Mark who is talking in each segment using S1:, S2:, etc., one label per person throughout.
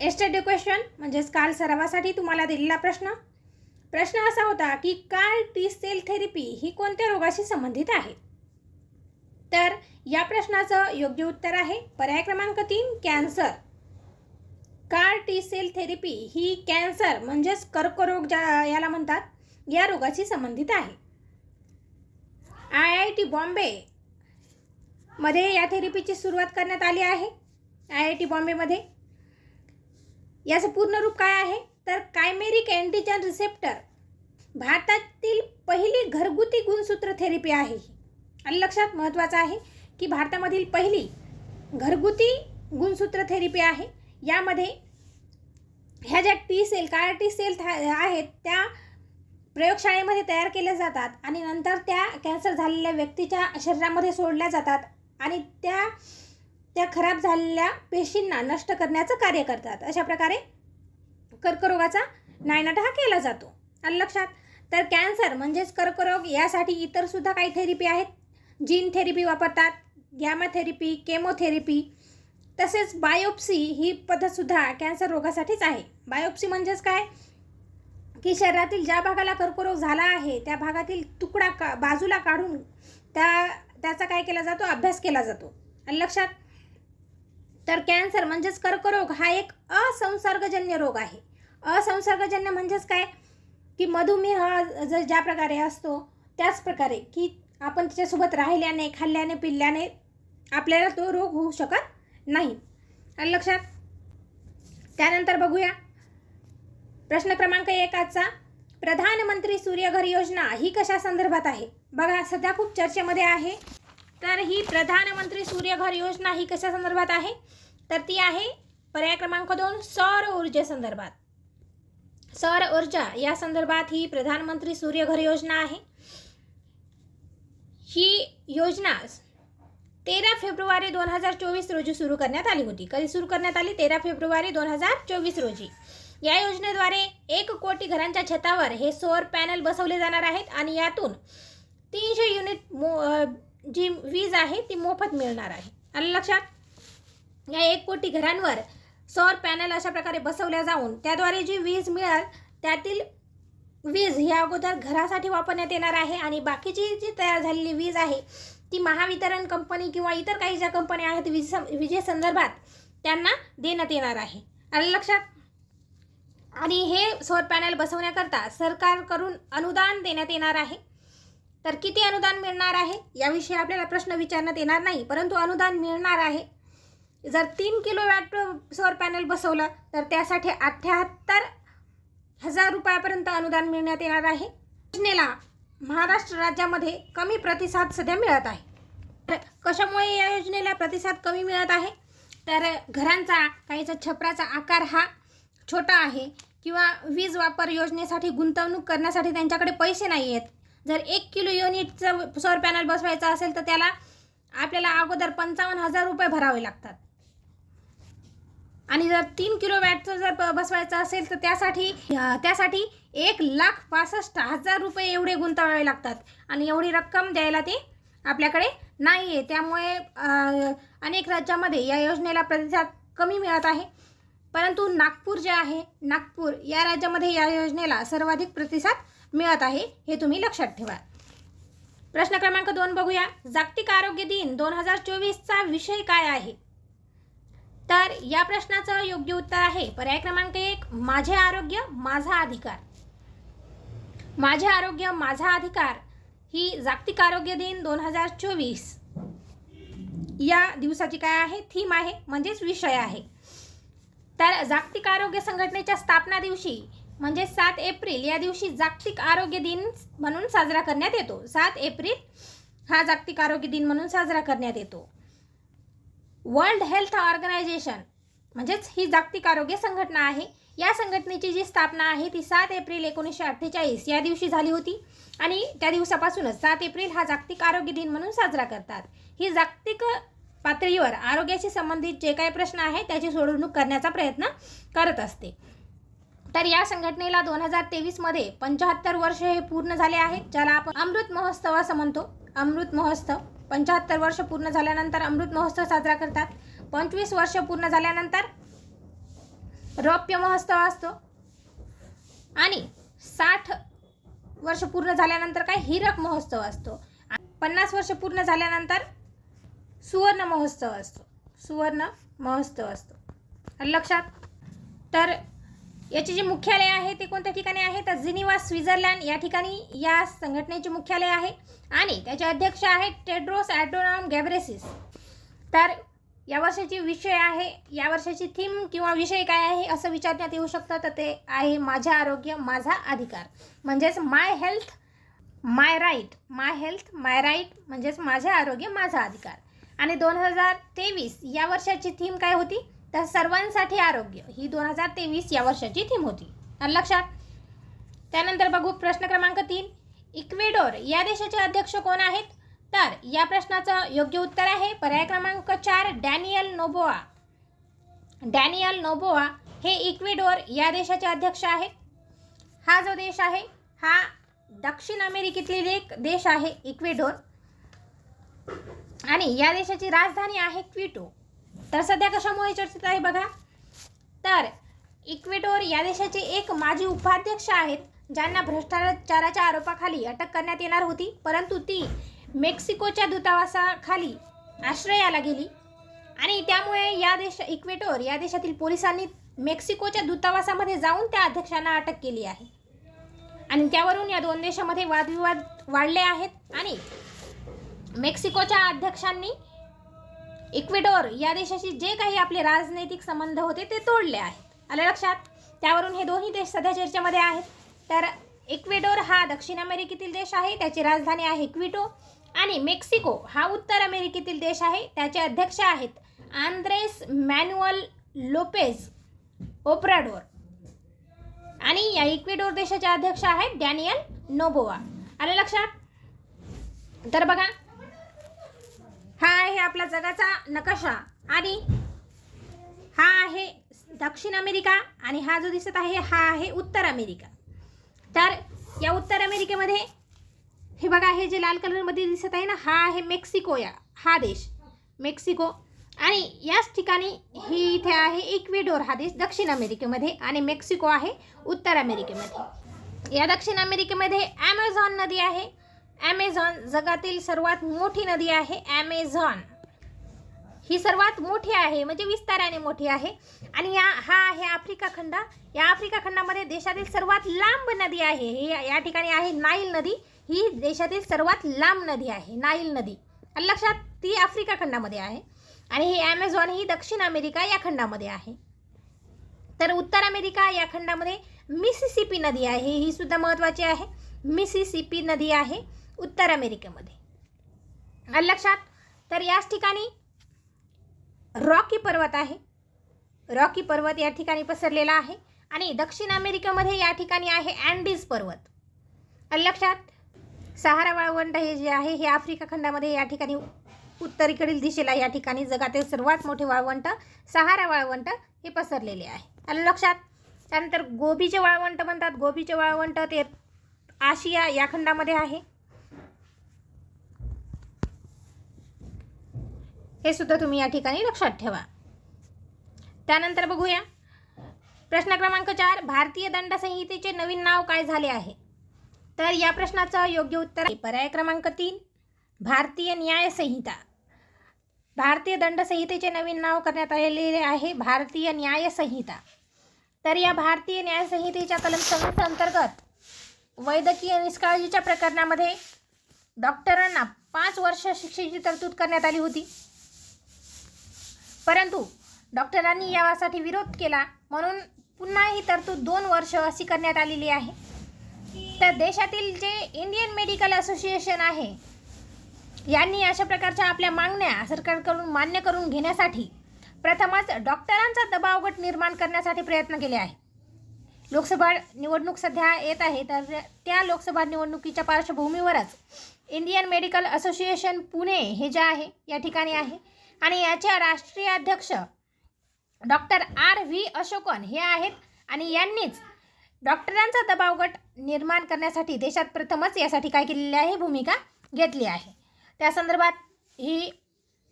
S1: Yesterday question म्हणजेच काल सरावासाठी तुम्हाला दिलेला प्रश्न. प्रश्न असा होता की कार टी सेल थेरपी ही कोणत्या रोगाशी संबंधित आहे? तर या प्रश्नाचं योग्य उत्तर आहे पर्याय क्रमांक तीन cancer. CAR T cell therapy ही कॅन्सर म्हणजेच कर्करोग ज्या याला म्हणतात या रोगाशी संबंधित आहे. आय आय टी बॉम्बे मध्ये या थेरपीची सुरुवात करण्यात आली आहे. आय आय टी बॉम्बेमध्ये याचं पूर्ण रूप काय आहे? तर कायमेरिक अँटीजन रिसेप्टर भारतातील पहिली घरगुती गुणसूत्र थेरपी आहे आणि लक्षात महत्त्वाचं आहे की भारतामधील पहिली घरगुती गुणसूत्र थेरपी आहे. यामध्ये ह्या ज्या टी सेल काय टी सेल था- आहेत त्या प्रयोगशाळेमध्ये तयार केल्या जातात आणि नंतर त्या कॅन्सर झालेल्या व्यक्तीच्या शरीरामध्ये सोडल्या जातात आणि त्या त्या खराब झालेल्या पेशींना नष्ट करण्याचं कार्य करतात. अशा प्रकारे कर्करोगाचा नायनाट हा केला जातो. आलं लक्षात? तर कॅन्सर म्हणजेच कर्करोग यासाठी इतरसुद्धा काही थेरपी आहेत. जीन थेरपी वापरतात गॅमा थेरपी केमोथेरपी तसेच बायोप्सी ही पद्धतसुद्धा कॅन्सर रोगासाठीच आहे. बायोप्सी म्हणजेच काय? की शरीरातील ज्या भागाला कर्करोग झाला आहे त्या भागातील तुकडा का बाजूला काढून त्या त्याचा काय केला जातो? अभ्यास केला जातो. आलं लक्षात? तर कॅन्सर म्हणजेच कर्करोग हा एक असंसर्गजन्य रोग आहे. असंसर्गजन्य म्हणजेच काय? की मधुमेह जर ज्या प्रकारे असतो त्याच प्रकारे की आपण त्याच्यासोबत राहिल्याने खाल्ल्याने पिल्ल्याने आपल्याला तो रोग होऊ शकत नाही. आणि लक्षात? त्यानंतर बघूया. प्रश्न क्रमांक एक आजचा. प्रधानमंत्री सूर्यघर योजना ही कशा संदर्भात आहे? बघा सध्या खूप चर्चेमध्ये आहे. तर ही प्रधानमंत्री सूर्यघर योजना ही कशा संदर्भात आहे? तर ती आहे पर्याय क्रमांक दोन सौर ऊर्जेसंदर्भात सौर ऊर्जा या संदर्भात ही प्रधानमंत्री सूर्यघर योजना आहे. ही योजना तेरा फेब्रुवारी दोन हजार चोवीस रोजी सुरू करण्यात आली होती. कधी सुरू करण्यात आली? तेरा फेब्रुवारी दोन हजार चोवीस रोजी. या योजनेद्वारे एक कोटी घरांच्या छतावर हे सौर पॅनल बसवले जाणार आहेत आणि यातून तीनशे युनिट मो जी वीज आहे ती मोफत मिळणार आहे. आलं लक्षात? या एक कोटी घरांवर सौर पॅनल अशा प्रकारे बसवल्या जाऊन त्याद्वारे जी वीज मिळेल त्यातील वीज ही अगोदर घरासाठी वापरण्यात येणार आहे आणि बाकीची जी तयार झालेली वीज आहे ती महावितरण कंपनी किंवा इतर काही ज्या कंपन्या आहेत वीज विजेसंदर्भात त्यांना देण्यात येणार आहे. आलं लक्षात? आणि हे सौर पॅनल बसवण्याकरता सरकारकडून अनुदान देण्यात येणार आहे. तर किती अनुदान मिळणार आहे? याविषयी आपल्याला प्रश्न विचारण्यात येणार नाही परंतु अनुदान मिळणार आहे. जर तीन किलो वॅट सौर पॅनल बसवलं तर त्यासाठी अठ्ठ्याहत्तर हजार रुपयापर्यंत अनुदान मिळण्यात येणार आहे. योजनेला महाराष्ट्र राज्यामध्ये कमी प्रतिसाद सध्या मिळत आहे. तर कशामुळे या योजनेला प्रतिसाद कमी मिळत आहे? तर घरांचा काहीचा छपराचा आकार हा छोटा आहे किंवा वीज वापर योजनेसाठी गुंतवणूक करण्यासाठी त्यांच्याकडे पैसे नाही आहेत. जर एक किलो युनिटचं सौर पॅनल बसवायचं असेल तर त्याला आपल्याला अगोदर पंचावन्न हजार रुपये भरावे लागतात. आणि जर तीन किलो वॅटचं जर ब- बसवायचं असेल तर त्यासाठी त्यासाठी एक लाख पासष्ट हजार रुपये एवढे गुंतवावे लागतात. आणि एवढी रक्कम द्यायला ते आपल्याकडे नाही आहे त्यामुळे अनेक राज्यामध्ये या योजनेला प्रतिसाद कमी मिळत आहे. परंतु नागपूर जे आहे नागपूर या राज्यामध्ये या योजनेला सर्वाधिक प्रतिसाद मिळत आहे हे तुम्ही लक्षात ठेवा. प्रश्न क्रमांक दोन बघूया. जागतिक आरोग्य दिन दोन हजार चोवीसचा विषय काय आहे? तर या प्रश्नाचं योग्य उत्तर आहे. पर्याय क्रमांक एक माझे आरोग्य माझा अधिकार. माझे आरोग्य माझा अधिकार ही जागतिक आरोग्य दिन दोन हजार चोवीस. या दिवसाची काय आहे? थीम आहे म्हणजेच विषय आहे. तर जागतिक आरोग्य संघटनेच्या स्थापना दिवशी म्हणजे सात एप्रिल या दिवशी जागतिक आरोग्य दिन म्हणून साजरा करण्यात येतो. सात एप्रिल हा जागतिक आरोग्य दिन म्हणून साजरा करण्यात येतो. वर्ल्ड हेल्थ ऑर्गनायझेशन म्हणजेच ही जागतिक आरोग्य संघटना आहे. या संघटनेची जी स्थापना आहे ती सात एप्रिल एकोणीसशे अठ्ठेचाळीस या दिवशी झाली होती. आणि त्या दिवसापासूनच सात एप्रिल हा जागतिक आरोग्य दिन म्हणून साजरा करतात. ही जागतिक पातळीवर आरोग्याशी संबंधित जे काही प्रश्न आहे त्याची सोडवणूक करण्याचा प्रयत्न करत असते. तर या संघटनेला दोन हजार तेवीसमध्ये पंचाहत्तर वर्ष हे पूर्ण झाले आहेत ज्याला आपण अमृत महोत्सव असं म्हणतो. अमृत महोत्सव. पंचाहत्तर वर्ष पूर्ण झाल्यानंतर अमृत महोत्सव साजरा करतात. पंचवीस वर्ष पूर्ण झाल्यानंतर रौप्य महोत्सव असतो. आणि साठ वर्ष पूर्ण झाल्यानंतर काय? हिरक महोत्सव असतो. पन्नास वर्ष पूर्ण झाल्यानंतर सुवर्ण महोत्सव असतो. सुवर्ण महोत्सव असतो. लक्षात तर याचे जे मुख्यालय आहे ते कोणत्या ठिकाणी आहे? तर जिनिवा स्वित्झर्लंड या ठिकाणी या संघटनेचे मुख्यालय आहे. आणि त्याचे अध्यक्ष आहेत टेड्रोस ॲडोनॉम गॅब्रेसिस तर या वर्षाची विषय आहे या वर्षाची थीम किंवा विषय काय आहे असं विचारण्यात येऊ शकतं. तर ते आहे माझे आरोग्य माझा अधिकार. म्हणजेच my health my right my health my right म्हणजेच माझे आरोग्य माझा अधिकार. आणि दोन हजार तेवीस या वर्षाची थीम काय होती? तर सर्वांसाठी आरोग्य. ही दोन हजार तेवीस या वर्षाची थीम होती. आलं लक्षात त्यानंतर बघू प्रश्न क्रमांक तीन. इक्वेडोर या देशाचे अध्यक्ष कोण आहेत? तर या प्रश्नाचं योग्य उत्तर आहे पर्याय क्रमांक चार डॅनियल नोबोआ. डॅनियल नोबोआ हे इक्वेडोर या देशाचे अध्यक्ष आहेत. हा जो देश आहे हा दक्षिण अमेरिकेतील एक देश आहे इक्वेडोर. आणि या देशाची राजधानी आहे क्विटो. तर सध्या कशामुळे चर्चेत आहे बघा. तर इक्वेडोर या देशाचे एक माजी उपाध्यक्ष आहेत ज्यांना भ्रष्टाचाराच्या आरोपाखाली अटक करण्यात येणार होती परंतु ती मेक्सिकोच्या दूतावासाखाली आश्रयाला गेली. आणि त्यामुळे या देश इक्वेटोर या देशातील पोलिसांनी मेक्सिकोच्या दूतावासामध्ये जाऊन त्या अध्यक्षांना अटक केली आहे. आणि त्यावरून या दोन देशामध्ये वादविवाद वाढले आहेत. आणि मेक्सिकोच्या अध्यक्षांनी इक्वेडोर या देशाशी जे काही आपले राजनैतिक संबंध होते ते तोडले आहेत. आलं लक्षात? त्यावरून हे दोन्ही देश सध्या चर्चेमध्ये आहेत. तर इक्वेडोर हा दक्षिण अमेरिकेतील देश आहे त्याची राजधानी आहे क्विटो आणि मेक्सिको हा उत्तर अमेरिकेतील देश आहे त्याचे अध्यक्ष आहेत आंद्रेस मॅन्युअल लोपेज ओप्राडोर. आणि या इक्वेडोर देशाचे अध्यक्ष आहेत डॅनियल नोबोवा. आलं लक्षात? तर बघा हा आहे आपला जगाचा नकाशा. आणि हा आहे दक्षिण अमेरिका आणि हा जो दिसत आहे हा आहे उत्तर अमेरिका. तर या उत्तर अमेरिकेमध्ये हे बघा हे जे लाल कलरमध्ये दिसत आहे ना हा आहे मेक्सिको या हा देश. मेक्सिको. आणि याच ठिकाणी ही इथे आहे इक्वेडोर हा देश दक्षिण अमेरिकेमध्ये आणि मेक्सिको आहे उत्तर अमेरिकेमध्ये. या दक्षिण अमेरिकेमध्ये ॲमेझॉन नदी आहे. ॲमेझॉन जगातील सर्वात मोठी नदी आहे ॲमेझॉन ही सर्वात मोठी आहे म्हणजे विस्ताराने मोठी आहे. आणि या हा आहे आफ्रिका खंड. या आफ्रिका खंडामध्ये देशातील सर्वात लांब नदी आहे. ही या ठिकाणी आहे नाईल नदी. ही देशातील सर्वात लांब नदी आहे नाईल नदी. आणि लक्षात ती आफ्रिका खंडामध्ये आहे. आणि ही ॲमेझॉन ही दक्षिण अमेरिका या खंडामध्ये आहे. तर उत्तर अमेरिका या खंडामध्ये मिसिसिपी नदी आहे. ही सुद्धा महत्त्वाची आहे. मिसिसिपी नदी आहे. उत्तर अमेरिकेमध्ये. आणि लक्षात तर याच ठिकाणी रॉकी पर्वत आहे. रॉकी पर्वत या ठिकाणी पसरलेला आहे आणि दक्षिण अमेरिकेमध्ये या ठिकाणी आहे अँडीज पर्वत. आणि लक्षात सहारा वाळवंट हे जे आहे हे आफ्रिका खंडामध्ये या ठिकाणी उत्तरेकडील दिशेला या ठिकाणी जगातील सर्वात मोठे वाळवंट सहारा वाळवंट हे पसरलेले आहे. आलं लक्षात त्यानंतर गोबीचे वाळवंट म्हणतात. गोबीचे वाळवंट ते आशिया या खंडामध्ये आहे. हे सुद्धा तुम्ही या ठिकाणी लक्षात ठेवा. त्यानंतर बघूया. प्रश्न क्रमांक चार भारतीय दंड संहितेचे नवीन नाव काय झाले आहे? तर या प्रश्नाचं योग्य उत्तर आहे. पर्याय क्रमांक तीन भारतीय न्याय संहिता. भारतीय दंड संहितेचे नवीन नाव करण्यात आलेले आहे भारतीय न्याय संहिता. तर या भारतीय न्याय संहितेच्या कलम सव्वीस अंतर्गत वैद्यकीय निष्काळजीच्या प्रकरणामध्ये डॉक्टरांना पाच वर्ष शिक्षेची तरतूद करण्यात आली होती. परंतु डॉक्टरांनी यासाठी विरोध केला म्हणून पुन्हा ही तरतूद दोन वर्ष अशी करण्यात आलेली आहे. तर देशातील जे इंडियन मेडिकल असोसिएशन आहे यांनी अशा प्रकारच्या आपल्या मागण्या सरकारकडून मान्य करून घेण्यासाठी प्रथमच डॉक्टरांचा दबाव गट निर्माण करण्यासाठी प्रयत्न केले आहे. लोकसभा निवडणूक सध्या येत आहे तर त्या लोकसभा निवडणुकीच्या पार्श्वभूमीवरच इंडियन मेडिकल असोसिएशन पुणे हे जे आहे या ठिकाणी आहे. आणि याच्या राष्ट्रीय अध्यक्ष डॉक्टर आर व्ही अशोकन हे आहेत. आणि यांनीच डॉक्टरांचा दबाव गट निर्माण करण्यासाठी देशात प्रथमच यासाठी काय केलेली आहे? भूमिका घेतली आहे. त्या संदर्भात ही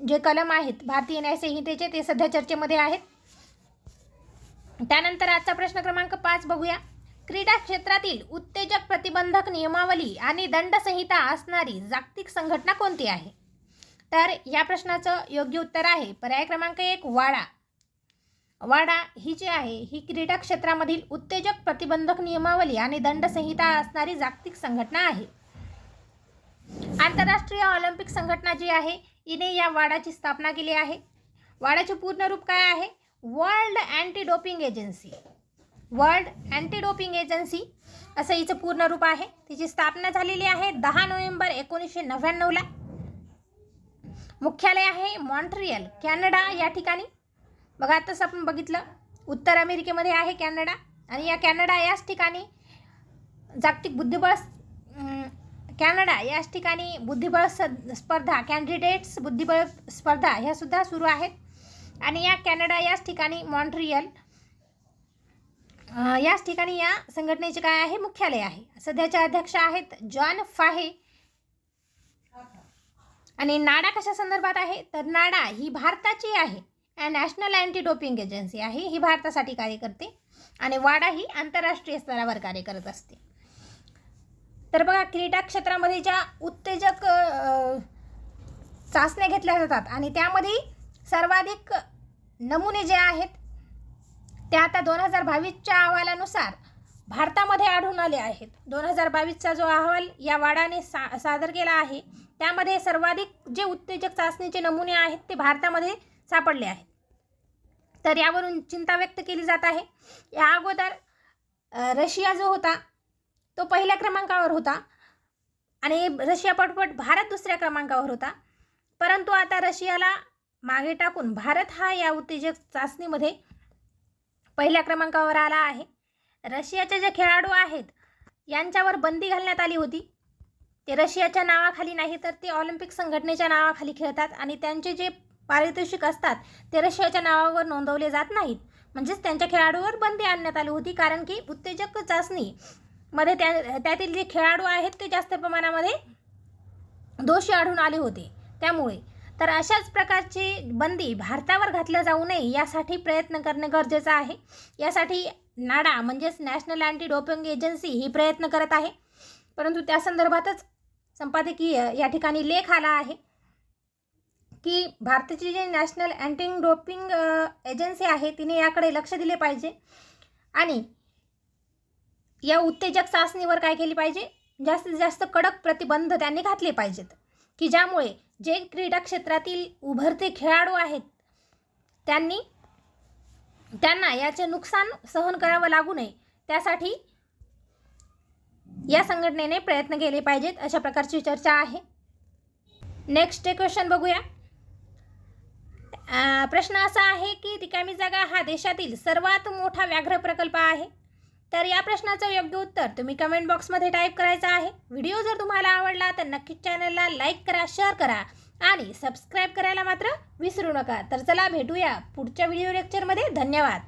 S1: जे कलम आहेत भारतीय न्याय संहितेचे ते सध्या चर्चेमध्ये आहेत. त्यानंतर आजचा प्रश्न क्रमांक पाच बघूया. क्रीडा क्षेत्रातील उत्तेजक प्रतिबंधक नियमावली आणि दंडसंहिता असणारी जागतिक संघटना कोणती आहे? तर या प्रश्नाचं योग्य उत्तर आहे. पर्याय क्रमांक एक वाडा. वाडा ही जी आहे ही क्रीडा क्षेत्रामधील उत्तेजक प्रतिबंधक नियमावली आणि दंडसंहिता असणारी जागतिक संघटना आहे. आंतरराष्ट्रीय ऑलिम्पिक संघटना जी आहे हिने या वाडाची स्थापना केली आहे. वाडाचे पूर्ण रूप काय आहे? World Anti Doping Agency. World Anti Doping Agency असं हिचं पूर्ण रूप आहे. तिची स्थापना झालेली आहे दहा नोव्हेंबर एकोणीसशे नव्याण्णवला. मुख्यालय आहे मॉन्ट्रियल कॅनडा या ठिकाणी. बघा आताच आपण बघितलं. उत्तर अमेरिकेमध्ये आहे कॅनडा आणि या कॅनडा याच ठिकाणी जागतिक बुद्धिबळ कॅनडा याच ठिकाणी बुद्धिबळ स- स्पर्धा कॅन्डिडेट्स बुद्धिबळ स्पर्धा ह्यासुद्धा सुरू आहेत. आणि या कॅनडा याच ठिकाणी मॉन्ट्रियल याच ठिकाणी या संघटनेचे काय आहे? मुख्यालय आहे. सध्याचे अध्यक्ष आहेत जॉन फाहे. आणि नाडा कशा संदर्भात आहे? तर नाडा ही भारताची आहे. नॅशनल अँटी डोपिंग एजन्सी आहे. ही भारतासाठी कार्य करते. आणि वाडा ही आंतरराष्ट्रीय स्तरावर कार्य करत असते. तर बघा क्रीडा क्षेत्रामध्ये ज्या उत्तेजक चाचण्या घेतल्या जातात आणि त्यामध्ये सर्वाधिक नमुने जे आहेत ते आता दोन हजार बावीसच्या अहवालानुसार भारतामध्ये आढळून आले आहेत. दोन हजार बावीसचा जो अहवाल या वाडाने सा सादर केला आहे त्यामध्ये सर्वाधिक जे उत्तेजक चाचणीचे नमुने आहेत ते भारतामध्ये सापडले आहेत. तर यावरून चिंता व्यक्त केली जात आहे. या अगोदर रशिया जो होता तो पहिल्या क्रमांकावर होता आणि रशिया पटपट भारत दुसऱ्या क्रमांकावर होता. परंतु आता रशियाला मागे टाकून भारत हा या उत्तेजक चाचणीमध्ये पहिल्या क्रमांकावर आला आहे. रशियाचे जे खेळाडू आहेत यांच्यावर बंदी घालण्यात आली होती. ते रशियाच्या नावाखाली नाही तर ते ऑलिम्पिक संघटनेच्या नावाखाली खेळतात आणि त्यांचे जे पारितोषिक असतात ते रशियाच्या नावावर नोंदवले जात नाहीत. म्हणजेच त्यांच्या खेळाडूवर बंदी आणण्यात आली होती कारण की उत्तेजक चाचणी मध्ये त्या त्यातील जे खेळाडू आहेत ते जास्त प्रमाणामध्ये दोषी आढळून आले होते. त्यामुळे तर अशाच प्रकारची बंदी भारतावर घातल्या जाऊ नये यासाठी प्रयत्न करणे गरजेचं आहे. यासाठी नाडा म्हणजेच नॅशनल अँटी डोपिंग एजन्सी ही प्रयत्न करत आहे. परंतु त्या संदर्भातच संपादकीय या ठिकाणी लेख आला आहे की भारताची जी नॅशनल अँटी डोपिंग एजन्सी आहे तिने याकडे लक्ष दिले पाहिजे. आणि या उत्तेजक चाचणीवर काय केली पाहिजे? जास्तीत जास्त कडक प्रतिबंध त्यांनी घातले पाहिजेत. की ज्यामुळे जे क्रीडा क्षेत्रातील उभरते खेळाडू आहेत त्यांनी त्यांना याचे नुकसान सहन करावं लागू नये. त्यासाठी या संघटनेने प्रयत्न केले पाहिजेत अशा प्रकारची चर्चा आहे. नेक्स्ट क्वेश्चन बघूया. प्रश्न असा आहे की रिकामी जागा हा देशातील सर्वात मोठा व्याघ्र प्रकल्प आहे. तर या प्रश्नाचं योग्य उत्तर तुम्ही कमेंट बॉक्समध्ये टाईप करायचं आहे. व्हिडिओ जर तुम्हाला आवडला तर नक्कीच चॅनलला लाईक करा शेअर करा. आणि सबस्क्राईब करायला मात्र विसरू नका. तर चला भेटूया पुढच्या व्हिडिओ लेक्चरमध्ये धन्यवाद.